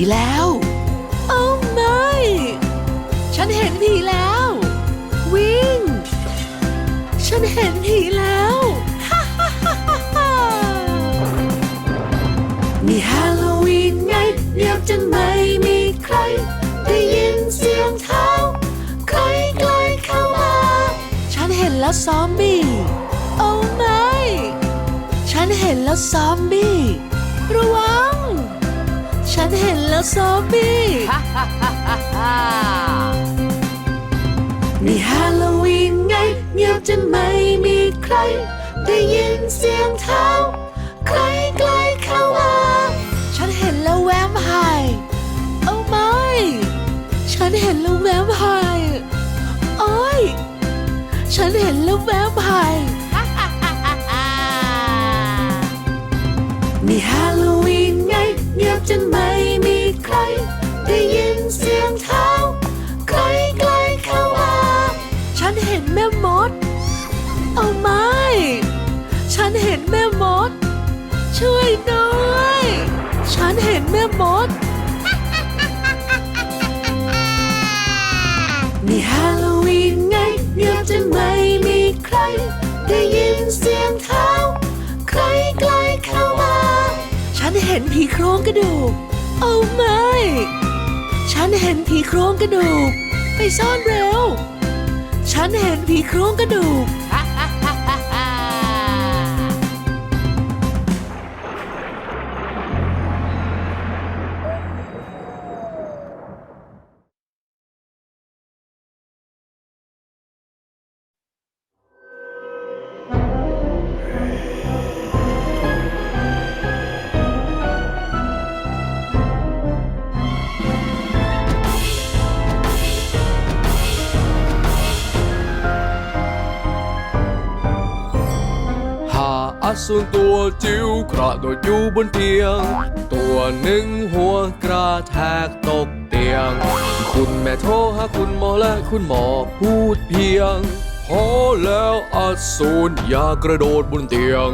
ผีแล้ว โอ้ไม่ ฉันเห็นผีแล้ว วิ่ง ฉันเห็นผีแล้วฮ่าฮ่าฮ่าฮ่ามีฮาโลวีนไงเงียบจนไม่มีใคร ได้ยินเสียงเท้าใครใกล้เข้ามา ฉันเห็นแล้วซอมบี้ โอ้ไม่ ฉันเห็นแล้วซอมบี้ ระวัง ฉันเห็นแล้วซอมบี้นี่ฮาโลวีนไง เงียบจนไม่มีใคร ได้ยินเสียงเท้าใครใกล้เข้ามา ฉันเห็นแล้วแวมไพร์โอ้ไม่ ฉันเห็นแล้วแวมไพร์โอ้ยฉันเห็นแล้วแวมไพร์ จนไม่มีใคร ได้ยินเสียงเท้าใครใกล้เข้ามา ฉันเห็นแม่มดโอ้ไม่ ฉันเห็นแม่มด ช่วยด้วย ฉันเห็นแม่มด ห็นผีโครงกระดูก โอ้ไม่ ฉันเห็นผีโครงกระดูก ไปซ่อนเร็ว ฉันเห็นผีโครงกระดูกาอสูรตัวจิ๋วกระโดดอยู่บนเตียง ตัวหนึ่งหัวกระแทกตกเตียง คุณแม่โทรหาคุณหมอและคุณหมอพูดเพียง พอแล้วอสูรอย่ากระโดดบนเตียง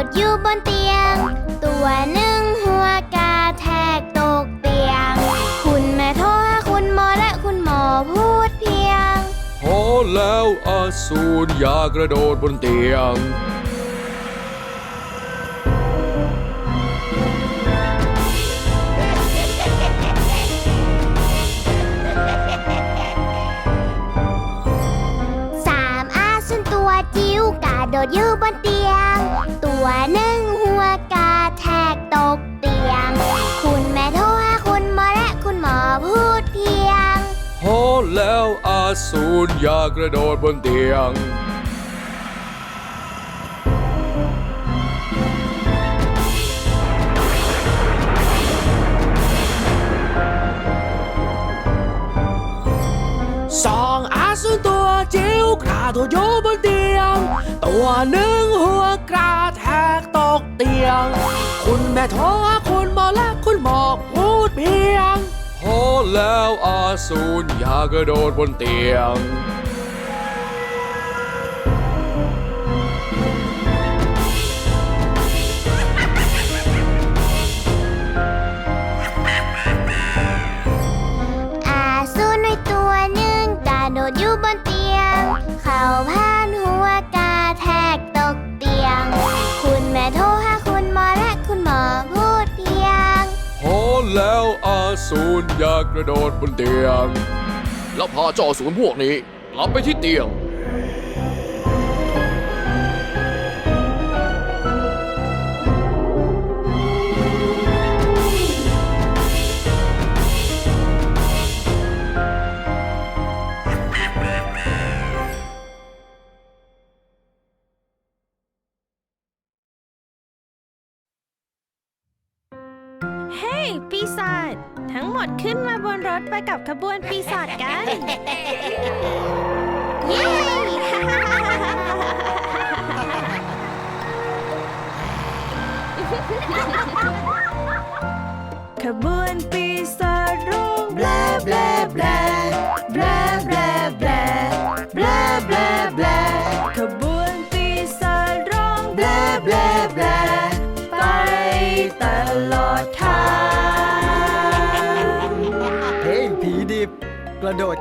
ดดอยู่บนเตียง ตัวหนึ่งหัวกระแทกตกเตียง คุณแม่โทรหาคุณหมอและคุณหมอพูดเพียง พอแล้วอสูรอย่ากระโดดบนเตียง สามอาส่วนตัวจิ๋วกระ โดดอยู่บนเตียง ตัวหนึ่งหัวกระแทกตกเตียง คุณแม่โทรหาคุณหมอและคุณหมอพูดเพียง พอแล้วอาสูรอย่ากระโดดบนเตียง กระโดดอยู่บนเตียง ตัวหนึ่งหัวกระแทกตกเตียง คุณแม่ท้อคุณหมอและคุณหมอพูดเพียงพอแล้วอาสูรอย่ากระโดดบนเตียงาผ่านหัวกาแทกตกเตียง คุณแม่โทรหาคุณหมอและคุณหมอพูดเพียง พอแล้วอาสูรอย่ากระโดดบนเตียง แล้วพาเจ้าอสูรพวกนี้กลับไปที่เตียง ปีศาจทั้งหมดขึ้นมาบนรถไปกับขบวนปีศาจกันเย้ ขบวนปี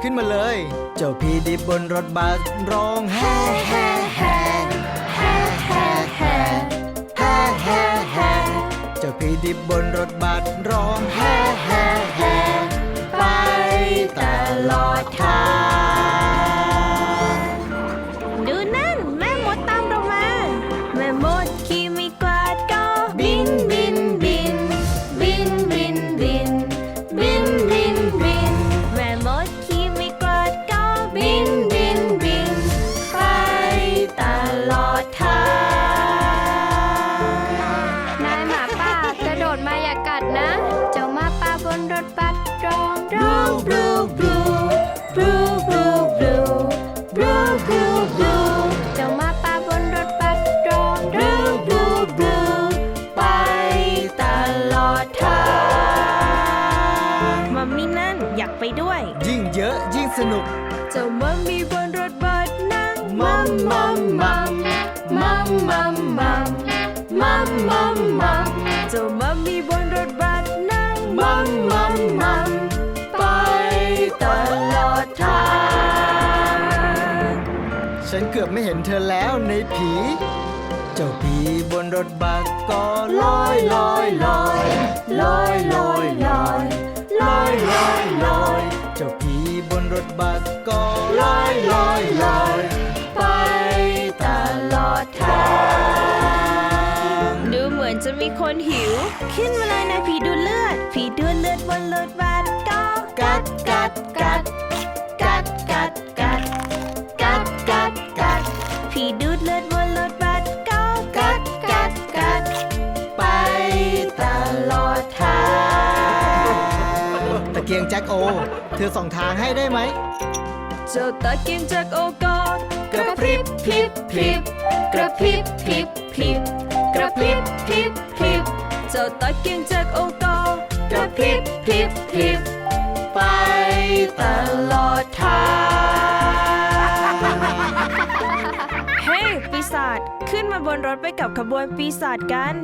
ขึ้นมาเลย เจ้าพีดิบบนรถบัสร้องแฮ่แฮ่แฮ่แฮ่แฮ่แฮ่แฮ่แฮ่แฮเจ้าพีดิบบนรถบัสร้องแฮ่ ไม่เห็นเธอแล้วในผี เจ้าผีบนรถบัสก็ลอยลอยลอยลอยลอยลอยลอยลอยลอยเจ้าผีบนรถบัสก็ลอยลอยลอย แจ็คโอ เธอส่องทางให้ได้ไหม เจ้าตาเกียงจากโอกอดกระพริบพริบพริบกระพริบพริบพริบกระพริบพริบพริบเจ้าตาเกียงจากโอกอกระพริบพริบพริบไปตลอดทางเฮ้ยปีศาจขึ้นมาบนรถไปกับขบวนปีศาจกัน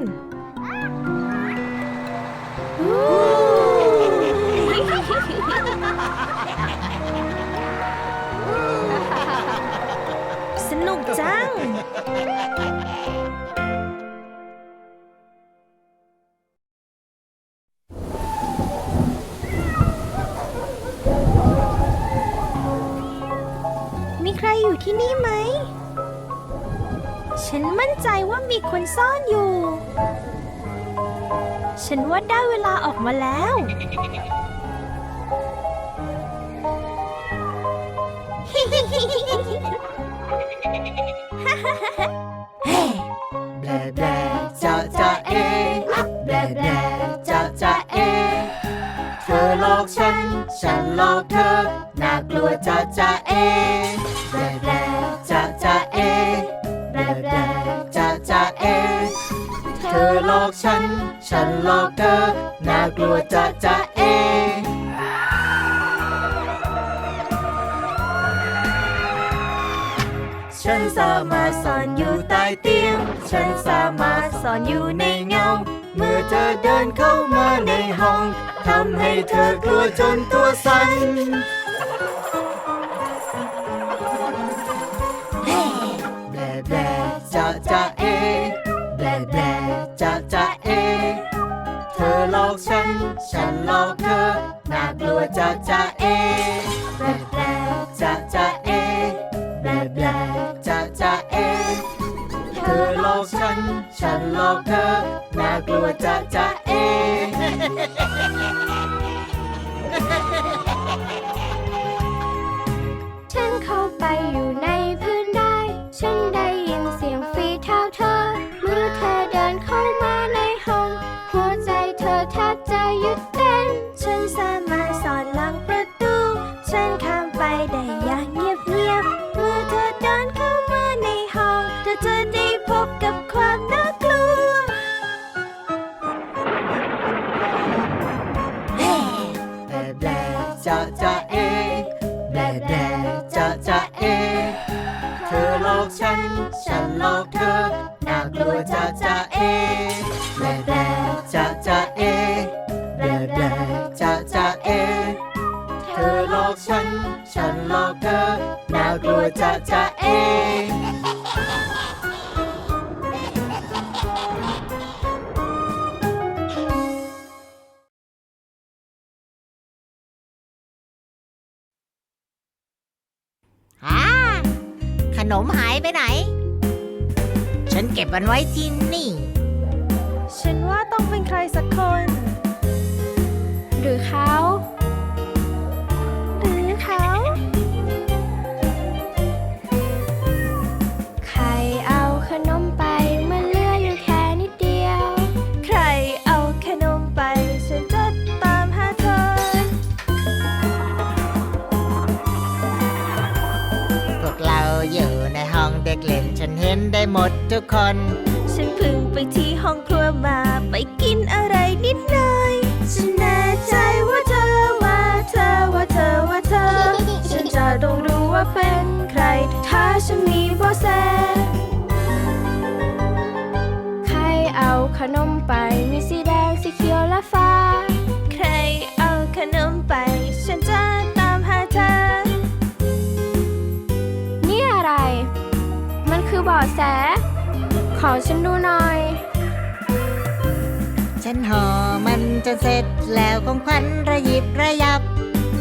ส นุกจัง มีใครอยู่ที่นี่ไหม ฉันมั่นใจว่ามีคนซ่อนอยู่ ฉันว่าได้เวลาออกมาแล้ว แบลแบลจะจะเอแบลแบลจะจะเอ เธอหลอกฉัน ฉันหลอกเธอ น่ากลัวจะจะเอแบลแบลจะจะเอแบลแบลจะจะเอ เธอหลอกฉัน ฉันหลอกเธอ น่ากลัวจะจะามารถซ่อนอยู่ใต้เตียง ฉันสามารถซ่อนอยู่ในเงา เมื่อเธอเดินเข้ามาในห้อง ทำให้เธอกลัวจนตัวสั่น แบลแบลจะจะเอ แบลแบลจะจะเอ เธอหลอกฉัน ฉันหลอกเธอ น่ากลัวจะจะเอ แบลแบลจะจะ จะเอแบแบจะจะเอแบแบจะจะเอ เธอหลอกฉัน ฉันหลอกเธอ น่ากลัวจะจะเอ อ่าขนมหายไป ฉันเก็บมันไว้ที่นี่ ฉันว่าต้องเป็นใครสักคน หรือเขา หรือเขา ใครเอาขนมไปมันเหลืออยู่แค่นิดเดียว ใครเอาขนมไป ฉันจะตามหาเธอ พวกเราอยู่ในห้องเด็กเล่น ฉันเห็นได้ หมดทุกคน ฉันเพึ่งไปที่ห้องครัวมาไปกินอะไรนิดหน่อย ฉันแน่ใจว่าเธอว่าเธอว่าเธอว่าเธอ ฉันจะต้องรู้ว่าเป็นใคร ถ้าฉันมีเบาะแส ขอฉันดูหน่อย ฉันห่อมันจะเสร็จแล้วของขวัญระยิบระยับ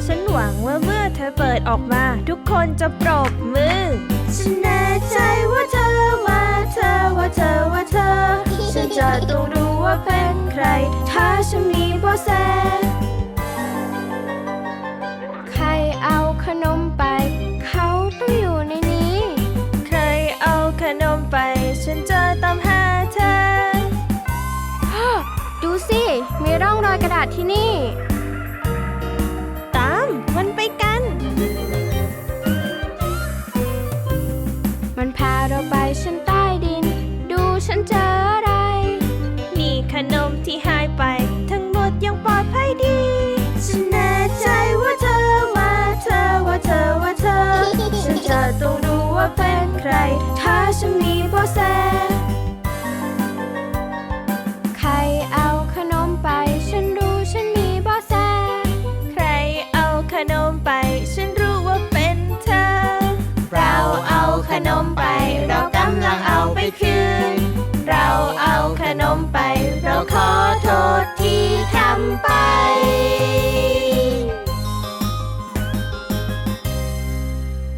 ฉันหวังว่าเมื่อเธอเปิดออกมา ทุกคนจะปรบมือ ฉันแน่ใจว่าเธอว่าเธอว่าเธอว่าเธอ ฉันจะต้องรู้ว่าเป็นใคร ถ้าฉันมีเบาะแส นี่ำไป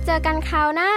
เจอกันคราวหน้า